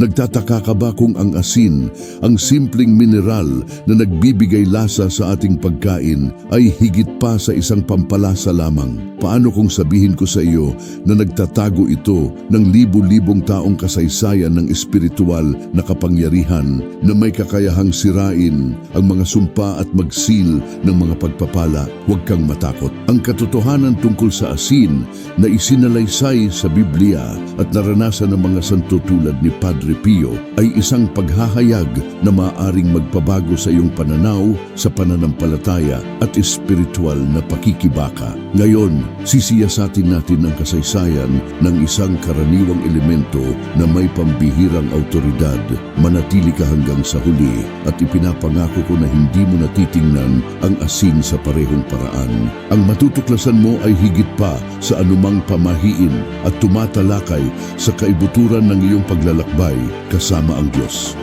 Nagtataka ka ba kung ang asin, ang simpleng mineral na nagbibigay lasa sa ating pagkain ay higit pa sa isang pampalasa lamang? Paano kung sabihin ko sa iyo na nagtatago ito ng libu-libong taong kasaysayan ng espiritual na kapangyarihan na may kakayahang sirain ang mga sumpa at magsil ng mga pagpapala? Huwag kang matakot. Ang katotohanan tungkol sa asin na isinalaysay sa Biblia at naranasan ng mga santo tulad ni Padre Pio ay isang paghahayag na maaring magpabago sa iyong pananaw sa pananampalataya at espiritual na pakikibaka. Ngayon, sisiyasatin natin ang kasaysayan ng isang karaniwang elemento na may pambihirang autoridad. Manatili ka hanggang sa huli at ipinapangako ko na hindi mo natitingnan ang asin sa parehong paraan. Ang matutuklasan mo ay higit pa sa anumang pamahiin at tumatalakay sa kaibuturan ng iyong paglalakbay kasama ang Diyos.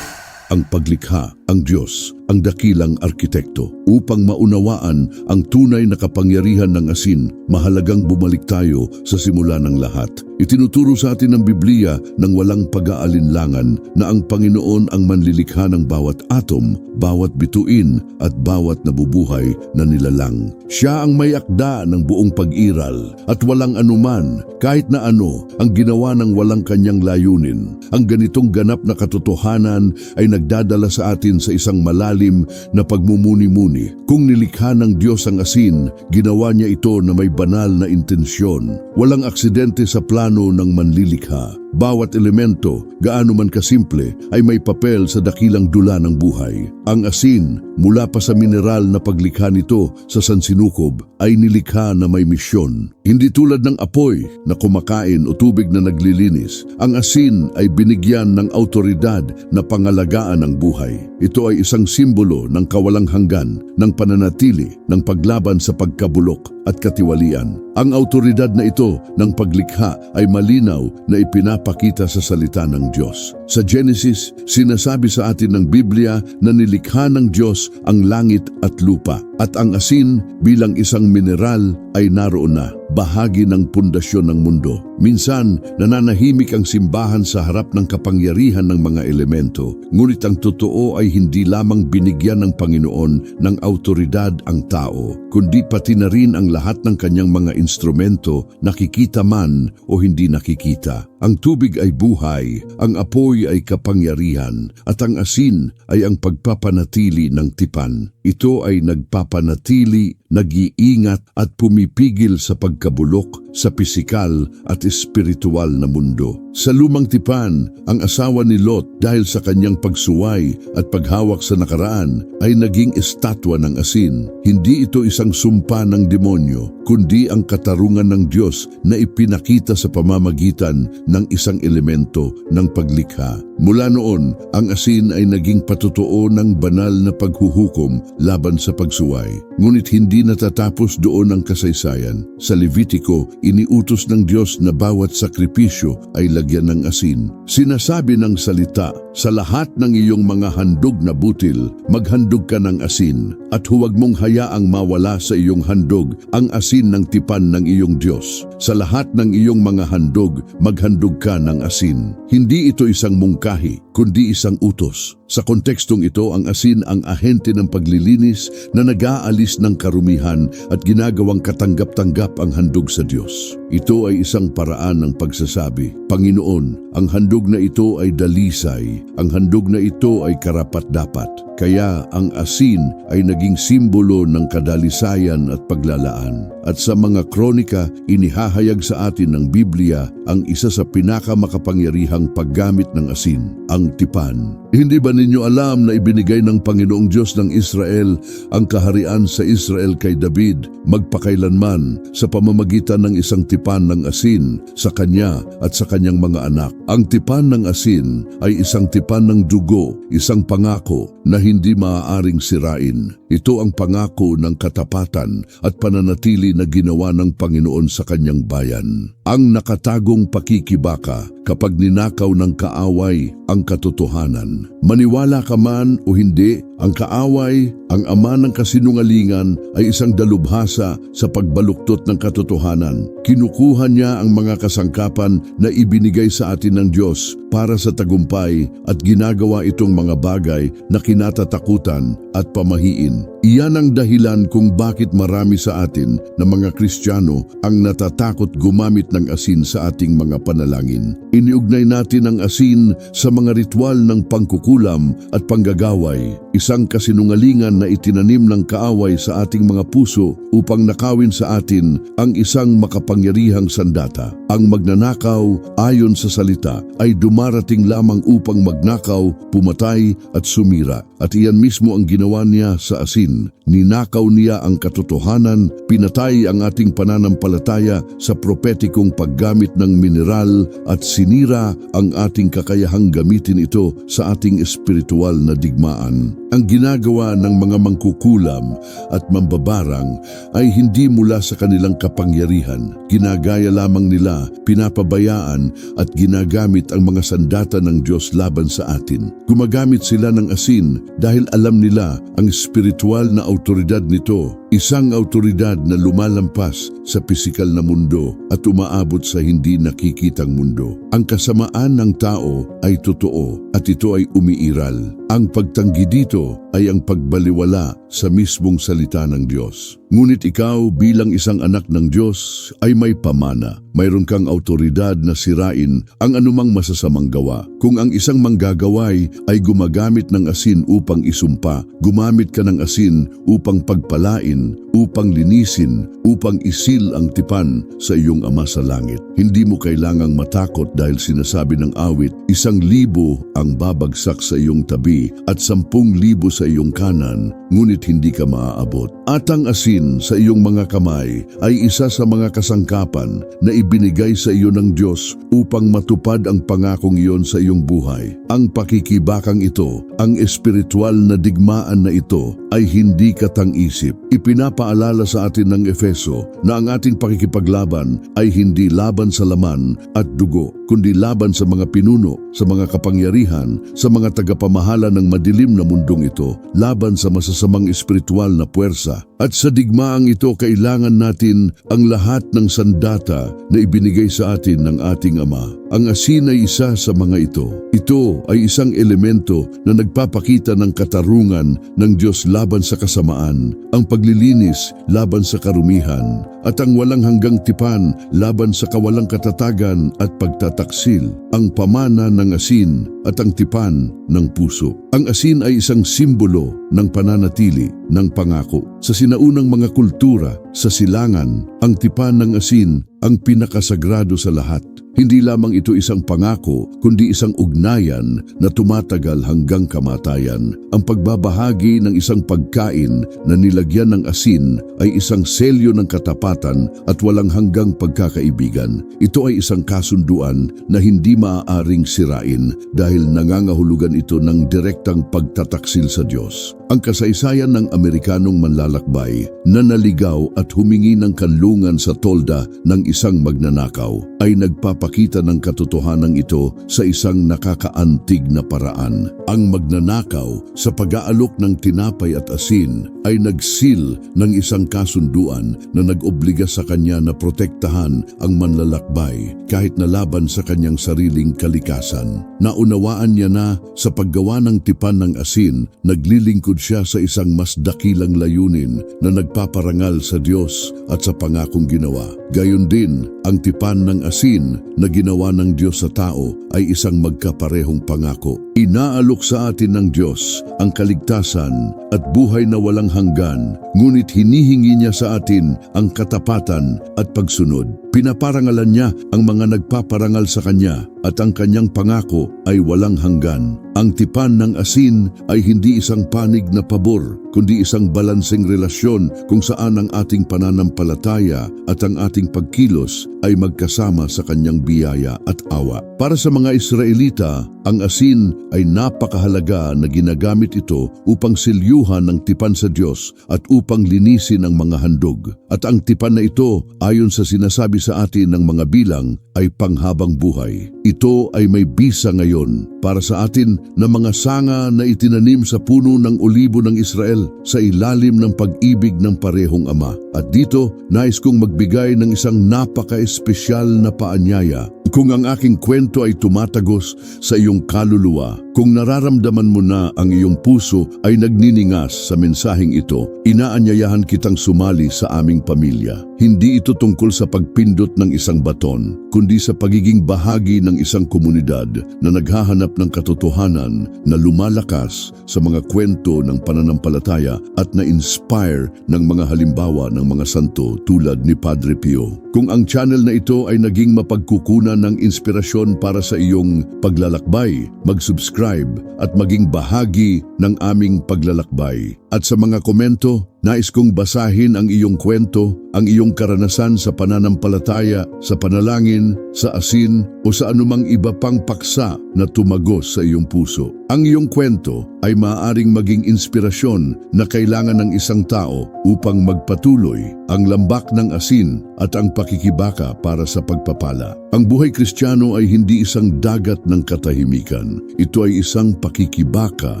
Ang paglikha, ang Diyos, ang dakilang arkitekto. Upang maunawaan ang tunay na kapangyarihan ng asin, mahalagang bumalik tayo sa simula ng lahat. Itinuturo sa atin ng Biblia ng walang pag-aalinlangan na ang Panginoon ang manlilikha ng bawat atom, bawat bituin at bawat nabubuhay na nilalang. Siya ang may akda ng buong pag-iral at walang anuman, kahit na ano, ang ginawa ng walang kanyang layunin. Ang ganitong ganap na katotohanan ay nagdadala sa atin sa isang malalim na pagmumuni-muni. Kung nilikha ng Diyos ang asin, ginawa niya ito na may banal na intensyon. Walang aksidente sa plano ng manlilikha. Bawat elemento, gaano man kasimple, ay may papel sa dakilang dula ng buhay. Ang asin, mula pa sa mineral na paglikha nito sa sansinukob, ay nilikha na may misyon. Hindi tulad ng apoy na kumakain o tubig na naglilinis. Ang asin ay binigyan ng autoridad na pangalagaan ng buhay. Ito ay isang simbolo ng kawalang hanggan, ng pananatili, ng paglaban sa pagkabulok at katiwalian. Ang autoridad na ito ng paglikha ay malinaw na ipinapakita sa salita ng Diyos. Sa Genesis, sinasabi sa atin ng Biblia na nilikha ng Diyos ang langit at lupa at ang asin bilang isang mineral ay naroon na, bahagi ng pundasyon ng mundo. Minsan, nananahimik ang simbahan sa harap ng kapangyarihan ng mga elemento, ngunit ang totoo ay hindi lamang binigyan ng Panginoon ng autoridad ang tao, kundi pati na rin ang lahat ng kanyang mga instrumento, nakikita man o hindi nakikita. Ang tubig ay buhay, ang apoy ay kapangyarihan, at ang asin ay ang pagpapanatili ng tipan. Ito ay nagpapanatili, nag-iingat at pumipigil sa pagkabulok sa pisikal at espiritual na mundo. Sa lumang tipan, ang asawa ni Lot dahil sa kanyang pagsuway at paghawak sa nakaraan ay naging estatwa ng asin. Hindi ito isang sumpa ng demonyo, kundi ang katarungan ng Diyos na ipinakita sa pamamagitan ng isang elemento ng paglikha. Mula noon, ang asin ay naging patutuo ng banal na paghuhukom laban sa pagsuway. Ngunit hindi natatapos doon ang kasaysayan. Sa Levitico, iniutos ng Diyos na bawat sakripisyo ay lagyan ng asin. Sinasabi ng salita, sa lahat ng iyong mga handog na butil, maghandog ka ng asin at huwag mong hayaang mawala sa iyong handog ang asin ng tipan ng iyong Diyos. Sa lahat ng iyong mga handog, maghandog ka ng asin. Hindi ito isang Carri. Kundi isang utos. Sa kontekstong ito, ang asin ang ahente ng paglilinis na nag-aalis ng karumihan at ginagawang katanggap-tanggap ang handog sa Diyos. Ito ay isang paraan ng pagsasabi, Panginoon, ang handog na ito ay dalisay, ang handog na ito ay karapat-dapat. Kaya ang asin ay naging simbolo ng kadalisayan at paglalaan. At sa mga kronika, inihahayag sa atin ng Biblia ang isa sa pinakamakapangyarihang paggamit ng asin, ang tipan. Hindi ba ninyo alam na ibinigay ng Panginoong Diyos ng Israel ang kaharian sa Israel kay David magpakailanman sa pamamagitan ng isang tipan ng asin sa kanya at sa kanyang mga anak. Ang tipan ng asin ay isang tipan ng dugo, isang pangako na hindi maaaring sirain. Ito ang pangako ng katapatan at pananatili na ginawa ng Panginoon sa kanyang bayan. Ang nakatagong pakikibaka kapag ninakaw ng kaaway ang katotohanan. Maniwala ka man o hindi, ang kaaway, ang ama ng kasinungalingan ay isang dalubhasa sa pagbaluktot ng katotohanan. Kinukuha niya ang mga kasangkapan na ibinigay sa atin ng Diyos para sa tagumpay at ginagawa itong mga bagay na kinatatakutan at pamahiin. Iyan ang dahilan kung bakit marami sa atin na mga Kristiyano ang natatakot gumamit ng asin sa ating mga panalangin. Iniugnay natin ang asin sa mga ritual ng pangkukulam at panggagaway, isang kasinungalingan na itinanim ng kaaway sa ating mga puso upang nakawin sa atin ang isang makapangyarihang sandata. Ang magnanakaw ayon sa salita ay dumarating lamang upang magnakaw, pumatay at sumira. At iyan mismo ang ginawa niya sa asin. Ninakaw niya ang katotohanan, pinatay ang ating pananampalataya sa propetikong paggamit ng mineral at sinira ang ating kakayahang gamitin ito sa ating espiritual na digmaan. Ang ginagawa ng mga mangkukulam at mambabarang ay hindi mula sa kanilang kapangyarihan. Ginagaya lamang nila, pinapabayaan at ginagamit ang mga sandata ng Diyos laban sa atin. Gumagamit sila ng asin dahil alam nila ang spiritual na autoridad nito, isang autoridad na lumalampas sa pisikal na mundo at umaabot sa hindi nakikitang mundo. Ang kasamaan ng tao ay totoo at ito ay umiiral. Ang pagtanggi dito ay ang pagbaliwala sa mismong salita ng Diyos. Ngunit ikaw bilang isang anak ng Diyos ay may pamana. Mayroon kang autoridad na sirain ang anumang masasamang gawa. Kung ang isang manggagaway ay gumagamit ng asin upang isumpa, gumamit ka ng asin upang pagpalain, upang linisin, upang isil ang tipan sa iyong ama sa langit. Hindi mo kailangang matakot dahil sinasabi ng awit, isang libo ang babagsak sa iyong tabi at sampung libo sa iyong kanan, ngunit hindi ka maaabot. At ang asin sa iyong mga kamay ay isa sa mga kasangkapan na ibinigay sa iyo ng Diyos upang matupad ang pangakong iyon sa iyong buhay. Ang pakikibakang ito, ang espiritual na digmaan na ito ay hindi katang-isip. Ipinapaalala sa atin ng Efeso na ang ating pakikipaglaban ay hindi laban sa laman at dugo, kundi laban sa mga pinuno, sa mga kapangyarihan, sa mga tagapamahala ng madilim na mundong ito, laban sa masasamang espiritual na puwersa. At sa digmaang ito, kailangan natin ang lahat ng sandata na ibinigay sa atin ng ating Ama. Ang asin ay isa sa mga ito. Ito ay isang elemento na nagpapakita ng katarungan ng Diyos laban sa kasamaan, ang paglilinis laban sa karumihan, at ang walang hanggang tipan laban sa kawalang katatagan at pagtataksil, ang pamana ng asin at ang tipan ng puso. Ang asin ay isang simbolo ng pananatili ng pangako. Sa sinaunang mga kultura, sa silangan, ang tipan ng asin ang pinakasagrado sa lahat. Hindi lamang ito isang pangako, kundi isang ugnayan na tumatagal hanggang kamatayan. Ang pagbabahagi ng isang pagkain na nilagyan ng asin ay isang selyo ng katapatan at walang hanggang pagkakaibigan. Ito ay isang kasunduan na hindi maaaring sirain dahil nangangahulugan ito ng direktang pagtataksil sa Diyos. Ang kasaysayan ng Amerikanong manlalakbay na naligaw at humingi ng kanlungan sa tolda ng isang magnanakaw ay nagpapakita ng katotohanan ito sa isang nakakaantig na paraan. Ang magnanakaw sa pag-aalok ng tinapay at asin ay nagsil ng isang kasunduan na nag-obliga sa kanya na protektahan ang manlalakbay kahit na laban sa kanyang sariling kalikasan. Naunawaan niya na sa paggawa ng tipan ng asin, naglilingkod siya sa isang mas dakilang layunin na nagpaparangal sa Diyos at sa pangakong ginawa. Gayon din, ang tipan ng asin na ginawa ng Diyos sa tao ay isang magkaparehong pangako. Inaalok sa atin ng Diyos ang kaligtasan at buhay na walang hanggan, ngunit hinihingi niya sa atin ang katapatan at pagsunod. Pinaparangalan niya ang mga nagpaparangal sa Kanya at ang Kanyang pangako ay walang hanggan. Ang tipan ng asin ay hindi isang panig na pabor, kundi isang balanseng relasyon kung saan ang ating pananampalataya at ang ating pagkilos ay magkasama sa Kanyang biyaya at awa. Para sa mga Israelita, ang asin ay napakahalaga na ginagamit ito upang silyuhan ng tipan sa Diyos at upang linisin ang mga handog. At ang tipan na ito, ayon sa sinasabi sa atin ng mga bilang, ay panghabang buhay. Ito ay may bisa ngayon para sa atin na mga sanga na itinanim sa puno ng olibo ng Israel sa ilalim ng pag-ibig ng parehong ama. At dito, nais kong magbigay ng isang napaka-espesyal na paanyaya kung ang aking kwento ay tumatagos sa iyong kaluluwa, kung nararamdaman mo na ang iyong puso ay nagniningas sa mensaheng ito, inaanyayahan kitang sumali sa aming pamilya. Hindi ito tungkol sa pagpindot ng isang baton, kundi sa pagiging bahagi ng isang komunidad na naghahanap ng katotohanan na lumalakas sa mga kwento ng pananampalataya at na-inspire ng mga halimbawa ng mga santo tulad ni Padre Pio. Kung ang channel na ito ay naging mapagkukunan ng inspirasyon para sa iyong paglalakbay, mag-subscribe at maging bahagi ng aming paglalakbay. At sa mga komento, nais kong basahin ang iyong kwento, ang iyong karanasan sa pananampalataya, sa panalangin, sa asin o sa anumang iba pang paksa na tumagos sa iyong puso. Ang iyong kwento ay maaaring maging inspirasyon na kailangan ng isang tao upang magpatuloy ang lambak ng asin at ang pakikibaka para sa pagpapala. Ang buhay kristyano ay hindi isang dagat ng katahimikan. Ito ay isang pakikibaka,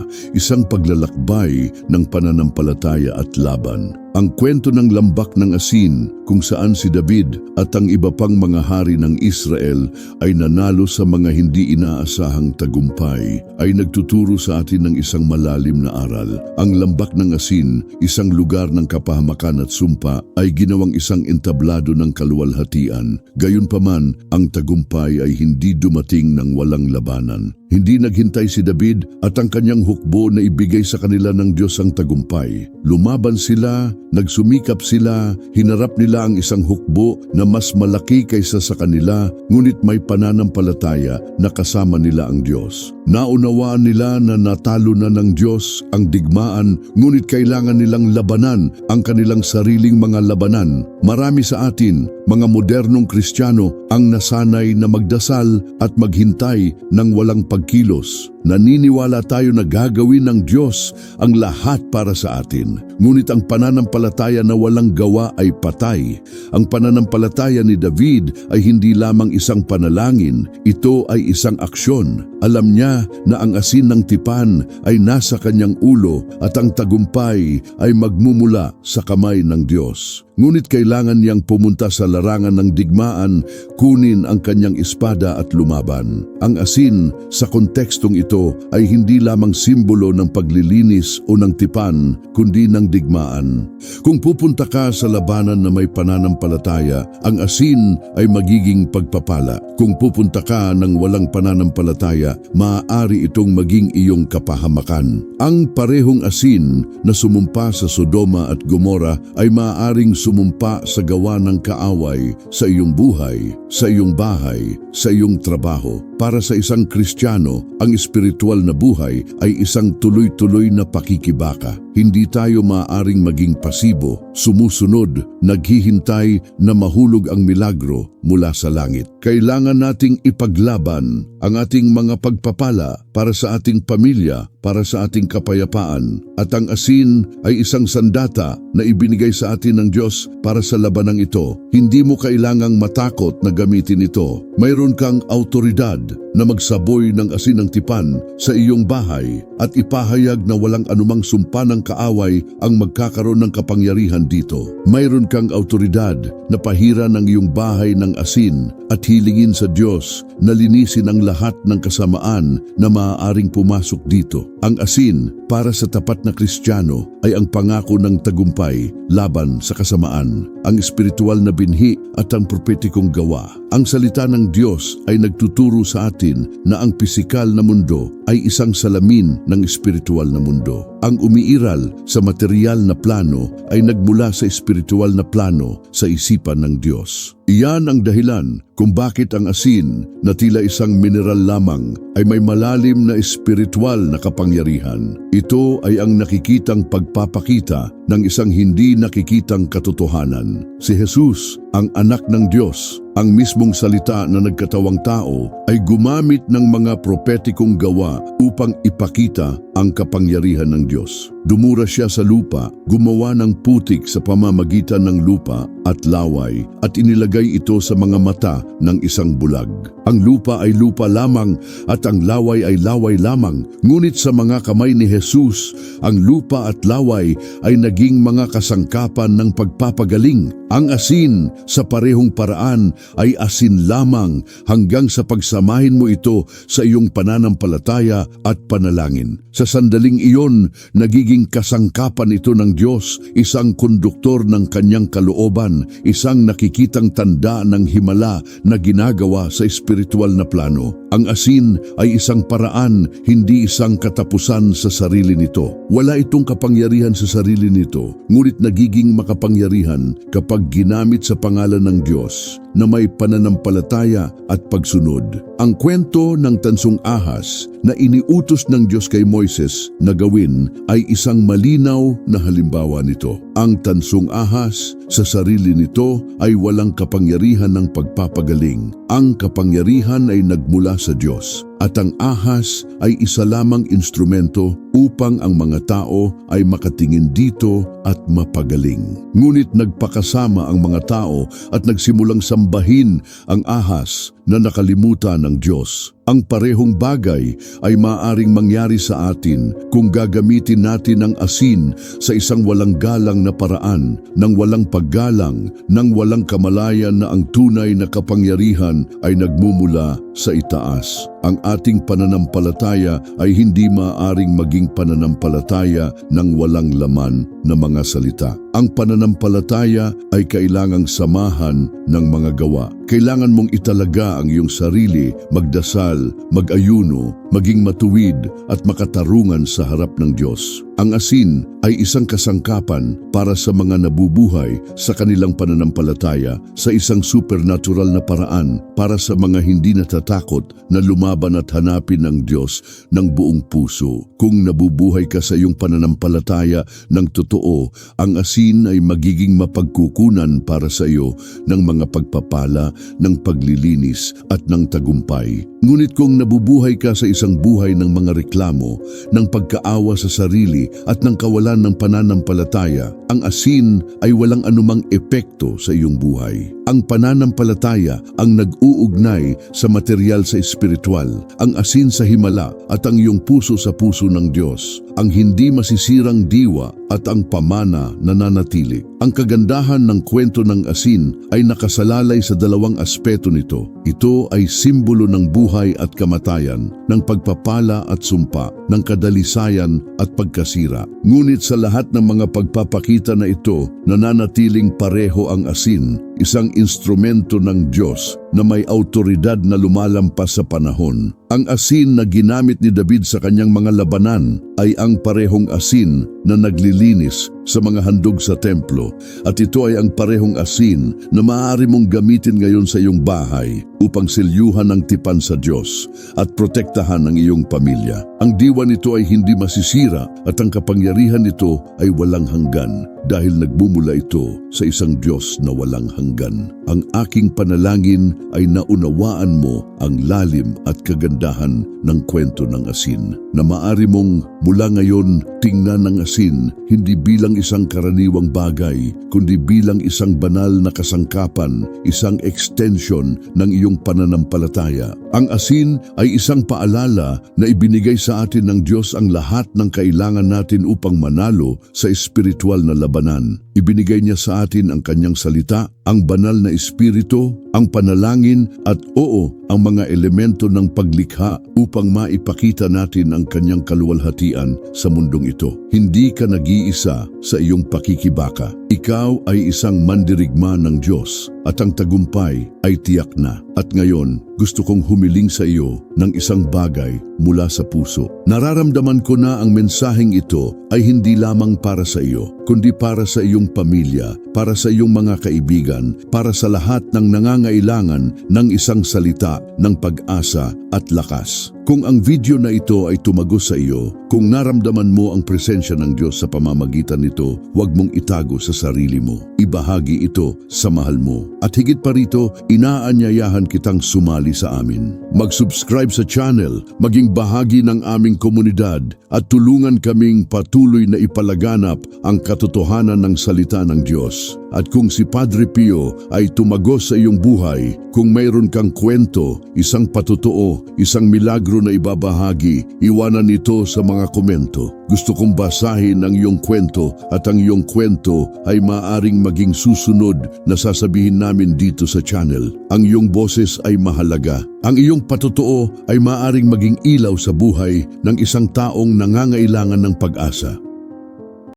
isang paglalakbay ng pananampalataya at laban. Ang kwento ng lambak ng asin kung saan si David at ang iba pang mga hari ng Israel ay nanalo sa mga hindi inaasahang tagumpay ay nagtuturo sa atin ng isang malalim na aral. Ang lambak ng asin, isang lugar ng kapahamakan at sumpa ay ginawang isang entablado ng kaluwalhatian. Gayunpaman, ang tagumpay ay hindi dumating ng walang labanan. Hindi naghintay si David at ang kanyang hukbo na ibigay sa kanila ng Diyos ang tagumpay. Lumaban sila, nagsumikap sila, hinarap nila ang isang hukbo na mas malaki kaysa sa kanila, ngunit may pananampalataya na kasama nila ang Diyos. Naunawaan nila na natalo na ng Diyos ang digmaan, ngunit kailangan nilang labanan ang kanilang sariling mga labanan. Marami sa atin, mga modernong Kristiyano, ang nasanay na magdasal at maghintay ng walang pagkilos. Naniniwala tayo na gagawin ng Diyos ang lahat para sa atin. Ngunit ang pananampalataya na walang gawa ay patay. Ang pananampalataya ni David ay hindi lamang isang panalangin, ito ay isang aksyon. Alam niya na ang asin ng tipan ay nasa kanyang ulo at ang tagumpay ay magmumula sa kamay ng Diyos. Ngunit kailangan niyang pumunta sa larangan ng digmaan, kunin ang kanyang espada at lumaban. Ang asin sa kontekstong ito ay hindi lamang simbolo ng paglilinis o ng tipan, kundi ng digmaan. Kung pupunta ka sa labanan na may pananampalataya, ang asin ay magiging pagpapala. Kung pupunta ka ng walang pananampalataya, maaari itong maging iyong kapahamakan. Ang parehong asin na sumumpa sa Sodoma at Gomora ay maaaring sumumpa sa gawa ng kaaway sa iyong buhay, sa iyong bahay, sa iyong trabaho. Para sa isang Kristiyano, ang espiritual na buhay ay isang tuloy-tuloy na pakikibaka. Hindi tayo maaaring maging pasibo, sumusunod, naghihintay na mahulog ang milagro mula sa langit. Kailangan nating ipaglaban ang ating mga pagpapala para sa ating pamilya, para sa ating kapayapaan. At ang asin ay isang sandata na ibinigay sa atin ng Diyos para sa labanang ito. Hindi mo kailangang matakot na gamitin ito. Mayroon kang autoridad na magsaboy ng asin ng tipan sa iyong bahay at ipahayag na walang anumang sumpa ng kaaway ang magkakaroon ng kapangyarihan dito. Mayroon kang autoridad na pahira ng iyong bahay ng asin at hilingin sa Diyos na linisin ang lahat ng kasamaan na maaaring pumasok dito. Ang asin para sa tapat na Kristiyano ay ang pangako ng tagumpay laban sa kasamaan, ang espiritual na binhi at ang propetikong gawa. Ang salita ng Diyos ay nagtuturo sa atin na ang pisikal na mundo ay isang salamin ng espiritual na mundo. Ang umiiral sa material na plano ay nagmula sa espiritual na plano sa isipan ng Diyos. Iyan ang dahilan kung bakit ang asin na tila isang mineral lamang ay may malalim na espiritual na kapangyarihan. Ito ay ang nakikitang pagpapakita ng isang hindi nakikitang katotohanan. Si Jesus, ang anak ng Diyos, ang mismong salita na nagkatawang tao ay gumamit ng mga propetikong gawa upang ipakita ang kapangyarihan ng Diyos. Dumura siya sa lupa, gumawa ng putik sa pamamagitan ng lupa at laway at inilagay ito sa mga mata ng isang bulag. Ang lupa ay lupa lamang at ang laway ay laway lamang. Ngunit sa mga kamay ni Jesus, ang lupa at laway ay naging mga kasangkapan ng pagpapagaling. Ang asin sa parehong paraan ay asin lamang hanggang sa pagsamahin mo ito sa iyong pananampalataya at panalangin. Sa sandaling iyon, nagiging kasangkapan ito ng Diyos, isang konduktor ng kanyang kalooban, isang nakikitang tanda ng himala na ginagawa sa espiritual na plano. Ang asin ay isang paraan, hindi isang katapusan sa sarili nito. Wala itong kapangyarihan sa sarili nito, ngunit nagiging makapangyarihan kapag ginamit sa pangalan ng Diyos na may pananampalataya at pagsunod. Ang kwento ng tansong ahas na iniutos ng Diyos kay Moises na gawin ay isang malinaw na halimbawa nito. Ang tansong ahas sa sarili nito ay walang kapangyarihan ng pagpapagaling. Ang kapangyarihan ay nagmula sa Diyos at ang ahas ay isa lamang instrumento upang ang mga tao ay makatingin dito at mapagaling. Ngunit nagpakasama ang mga tao at nagsimulang sambahin ang ahas na nakalimutan ng Diyos. Ang parehong bagay ay maaring mangyari sa atin kung gagamitin natin ang asin sa isang walang galang na paraan, ng walang paggalang, ng walang kamalayan na ang tunay na kapangyarihan ay nagmumula sa itaas. Ang ating pananampalataya ay hindi maaaring maging pananampalataya ng walang laman na mga salita. Ang pananampalataya ay kailangang samahan ng mga gawa. Kailangan mong italaga ang iyong sarili, magdasal, mag-ayuno, maging matuwid at makatarungan sa harap ng Diyos. Ang asin ay isang kasangkapan para sa mga nabubuhay sa kanilang pananampalataya sa isang supernatural na paraan para sa mga hindi natatakot na lumaban at hanapin ng Diyos ng buong puso. Kung nabubuhay ka sa iyong pananampalataya ng totoo, ang asin ay magiging mapagkukunan para sa iyo ng mga pagpapala, ng paglilinis at ng tagumpay. Ngunit kung nabubuhay ka sa isang buhay ng mga reklamo, ng pagkaawa sa sarili at ng kawalan ng pananampalataya, ang asin ay walang anumang epekto sa iyong buhay. Ang pananampalataya ang nag-uugnay sa material sa espiritual, ang asin sa himala at ang iyong puso sa puso ng Diyos, ang hindi masisirang diwa at ang pamana na nanatili. Ang kagandahan ng kwento ng asin ay nakasalalay sa dalawang aspeto nito. Ito ay simbolo ng buhay at kamatayan, ng pagpapala at sumpa, ng kadalisayan at pagkasira. Ngunit sa lahat ng mga pagpapakita na ito, nananatiling pareho ang asin, isang instrumento ng Diyos na may autoridad na lumalampas sa panahon. Ang asin na ginamit ni David sa kanyang mga labanan ay ang parehong asin na naglilinis sa mga handog sa templo at ito ay ang parehong asin na maaari mong gamitin ngayon sa iyong bahay upang silyuhan ang tipan sa Diyos at protektahan ang iyong pamilya. Ang diwa nito ay hindi masisira at ang kapangyarihan nito ay walang hanggan dahil nagmumula ito sa isang Diyos na walang hanggan. Ang aking panalangin ay naunawaan mo ang lalim at kagandahan ng kwento ng asin na maari mong mula ngayon tingnan ng asin hindi bilang isang karaniwang bagay kundi bilang isang banal na kasangkapan, isang extension ng iyong pananampalataya. Ang asin ay isang paalala na ibinigay sa atin ng Diyos ang lahat ng kailangan natin upang manalo sa espiritual na labanan. Ibinigay niya sa atin ang kanyang salita, ang banal na espiritu, ang panalangin at oo, ang mga elemento ng paglikha upang maipakita natin ang kanyang kaluwalhatian sa mundong ito. Hindi ka nag-iisa sa iyong pakikibaka. Ikaw ay isang mandirigma ng Diyos at ang tagumpay ay tiyak na. At ngayon, gusto kong humiling sa iyo ng isang bagay mula sa puso. Nararamdaman ko na ang mensaheng ito ay hindi lamang para sa iyo, kundi para sa iyong pamilya, para sa iyong mga kaibigan, para sa lahat ng nangangailangan ng isang salita ng pag-asa at lakas. Kung ang video na ito ay tumagos sa iyo, kung naramdaman mo ang presensya ng Diyos sa pamamagitan nito, huwag mong itago sa sarili mo. Ibahagi ito sa mahal mo. At higit pa rito, inaanyayahan kitang sumali sa amin. Mag-subscribe sa channel, maging bahagi ng aming komunidad at tulungan kaming patuloy na ipalaganap ang katotohanan ng salita ng Diyos. At kung si Padre Pio ay tumagos sa iyong buhay, kung mayroon kang kwento, isang patotoo, isang milagro na ibabahagi, iwanan ito sa mga komento. Gusto kong basahin ang iyong kwento at ang iyong kwento ay maaring maging susunod na sasabihin namin dito sa channel. Ang iyong boses ay mahalaga. Ang iyong patotoo ay maaring maging ilaw sa buhay ng isang taong nangangailangan ng pag-asa.